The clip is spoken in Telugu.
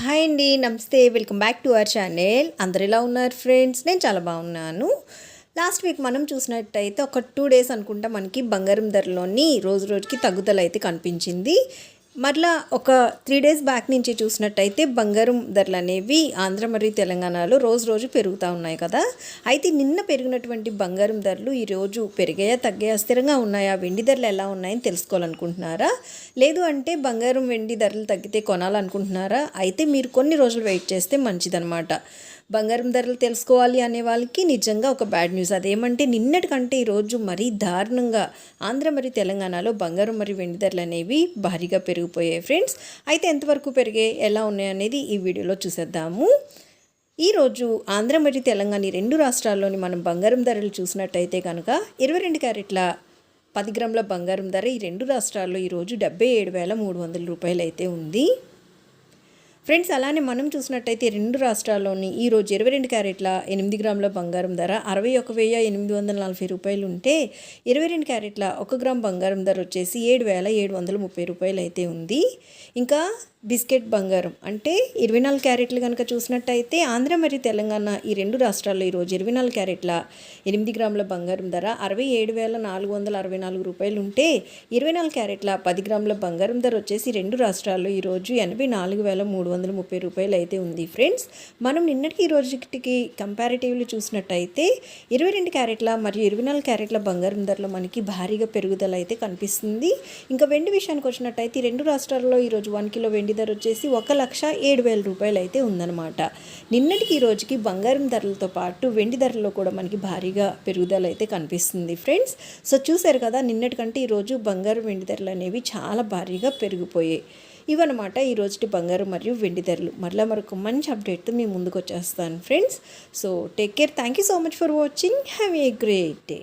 హాయ్ అండి నమస్తే welcome back to our channel. అందరు ఎలా ఉన్నారు ఫ్రెండ్స్? నేను చాలా బాగున్నాను. లాస్ట్ వీక్ మనం చూసినట్టయితే ఒక టూ డేస్ అనుకుంటా మనకి బంగారం ధరలోని రోజు రోజుకి తగ్గుదల అయితే కనిపించింది. మరలా ఒక త్రీ డేస్ బ్యాక్ నుంచి చూసినట్టయితే బంగారం ధరలు అనేవి ఆంధ్ర మరియు తెలంగాణలో రోజు రోజు పెరుగుతూ ఉన్నాయి కదా. అయితే నిన్న పెరిగినటువంటి బంగారం ధరలు ఈరోజు పెరిగాయా తగ్గాయా స్థిరంగా ఉన్నాయా వెండి ధరలు ఎలా ఉన్నాయని తెలుసుకోవాలనుకుంటున్నారా? లేదు అంటే బంగారం వెండి ధరలు తగ్గితే కొనాలనుకుంటున్నారా? అయితే మీరు కొన్ని రోజులు వెయిట్ చేస్తే మంచిదన్నమాట. బంగారం ధరలు తెలుసుకోవాలి అనే వాళ్ళకి నిజంగా ఒక బ్యాడ్ న్యూస్. అదేమంటే నిన్నటికంటే ఈరోజు మరీ దారుణంగా ఆంధ్ర మరియు తెలంగాణలో బంగారం మరియు వెండి ధరలు అనేవి భారీగా పెరిగిపోయాయి ఫ్రెండ్స్. అయితే ఎంతవరకు పెరిగాయి ఎలా ఉన్నాయి అనేది ఈ వీడియోలో చూసేద్దాము. ఈరోజు ఆంధ్ర మరియు తెలంగాణ ఈ రెండు రాష్ట్రాల్లోని మనం బంగారం ధరలు చూసినట్టయితే కనుక ఇరవై రెండు క్యారెట్ల పది గ్రాముల బంగారం ధర ఈ రెండు రాష్ట్రాల్లో ఈరోజు డెబ్బై ఏడు వేల మూడు వందల రూపాయలు అయితే ఉంది. ఫ్రెండ్స్ అలానే మనం చూసినట్టయితే రెండు రాష్ట్రాల్లోని ఈరోజు ఇరవై రెండు క్యారెట్ల ఎనిమిది గ్రాముల బంగారం ధర అరవై ఒక వెయ్యి ఎనిమిది వందల నలభై రూపాయలు ఉంటే ఇరవై రెండు క్యారెట్ల ఒక గ్రామ్ బంగారం ధర వచ్చేసి ఏడు వేల ఏడు వందల ముప్పై రూపాయలు అయితే ఉంది. ఇంకా బిస్కెట్ బంగారం అంటే ఇరవై నాలుగు క్యారెట్లు కనుక చూసినట్టయితే ఆంధ్ర మరియు తెలంగాణ ఈ రెండు రాష్ట్రాల్లో ఈరోజు ఇరవై నాలుగు క్యారెట్ల ఎనిమిది గ్రాముల బంగారం ధర అరవై ఏడు వేల నాలుగు వందల అరవై నాలుగు రూపాయలు ఉంటే ఇరవై నాలుగు క్యారెట్ల పది గ్రాముల బంగారం ధర వచ్చేసి రెండు రాష్ట్రాల్లో ఈరోజు ఎనభై నాలుగు వేల మూడు వందల ముప్పై రూపాయలు అయితే ఉంది ఫ్రెండ్స్. మనం నిన్నటికి ఈ రోజుకి కంపారిటివ్లీ చూసినట్టయితే ఇరవై రెండు క్యారెట్ల మరియు ఇరవై నాలుగు క్యారెట్ల బంగారం ధరలో మనకి భారీగా పెరుగుదల అయితే కనిపిస్తుంది. ఇంకా వెండి విషయానికి వచ్చినట్టయితే రెండు రాష్ట్రాల్లో ఈరోజు వన్ కిలో వెండి ధర వచ్చేసి ఒక లక్ష ఏడు వేల రూపాయలు అయితే ఉందన్నమాట. నిన్నటికి ఈ రోజుకి బంగారం ధరలతో పాటు వెండి ధరల్లో కూడా మనకి భారీగా పెరుగుదల అయితే కనిపిస్తుంది ఫ్రెండ్స్. సో చూశారు కదా నిన్నటికంటే ఈరోజు బంగారం వెండి ధరలు అనేవి చాలా భారీగా పెరిగిపోయాయి. ఇవన్నమాట ఈరోజుటి బంగారు మరియు వెండి ధరలు. మరలా మరొక మంచి అప్డేట్తో మీ ముందుకు వచ్చేస్తాను friends. So take care. Thank you so much for watching. Have a great day.